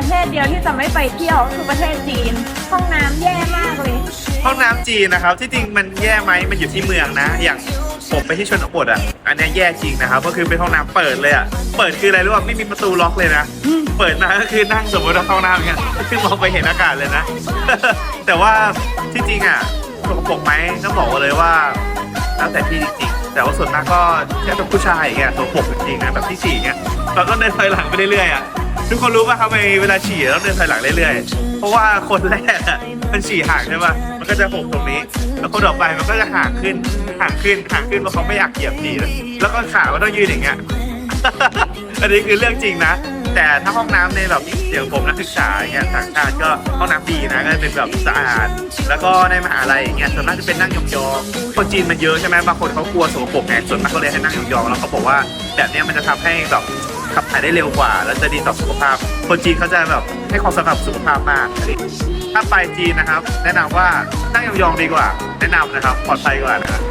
ประเทศเดียวที่จะไม่ไปเที่ยวคือประเทศจีน ห้องน้ำแย่มากเลย ห้องน้ำจีนนะครับ ที่จริงมันแย่ไหมมันอยู่ที่เมืองนะ อย่างผมไปที่ชนบทอะ อันเนี้ยแย่จริงนะครับ ก็คือเป็นห้องน้ำเปิดเลยอะ เปิดคืออะไรรู้ป่ะไม่มีประตูล็อกเลยนะ เปิดมาก็คือนั่งสมมติว่าเข้าห้องน้ำอย่างเงี้ยคือมองไปเห็นอากาศเลยนะ แต่ว่าที่จริงอะสกปรกไหมต้องบอกเลยว่าแล้วแต่ที่จริงๆแต่ว่าส่วนมากก็แค่เป็นผู้ชายอย่างเงี้ยสกปรกจริงๆนะแบบที่ฉี่เงี้ยเราก็เดินถอยหลังไปเรื่อยๆอะ ทุกคนรู้ป่ะทำไมเวลาฉี่ต้องเดินถอยหลังเรื่อยๆ เพราะว่าคนแรกอะมันฉี่ห่างใช่ป่ะ มันก็จะหกตรงนี้ แล้วคนต่อไปมันก็จะห่างขึ้น ห่างขึ้น ห่างขึ้นเพราะเขาไม่อยากเหยียบฉี่แล้วแล้วก็ขาก็ต้องยืนอย่างเงี้ย อันนี้คือเรื่องจริงนะ แต่ถ้าห้องน้ำในแบบอย่างผมนักศึกษาอย่างเงี้ยต่างชาติก็ห้องน้ำดีนะก็เป็นแบบสะอาด แล้วก็ในมหาลัยอย่างเงี้ยส่วนมากจะเป็นนั่งยองๆ คนจีนมันเยอะใช่ไหมบางคนเขากลัวสกปรกไงส่วนมากเขาเลยให้นั่งยองๆ แล้วเขาบอกว่าแบบเนี้ยมันจะทำให้แบบ ขับถ่ายได้เร็วกว่า แล้วจะดีต่อสุขภาพ คนจีนเขาจะแบบให้ความสำคัญกับสุขภาพมากถ้าไปจีนนะครับ แนะนำว่านั่งยองๆดีกว่า แนะนำนะครับปลอดภัยกว่านะครับ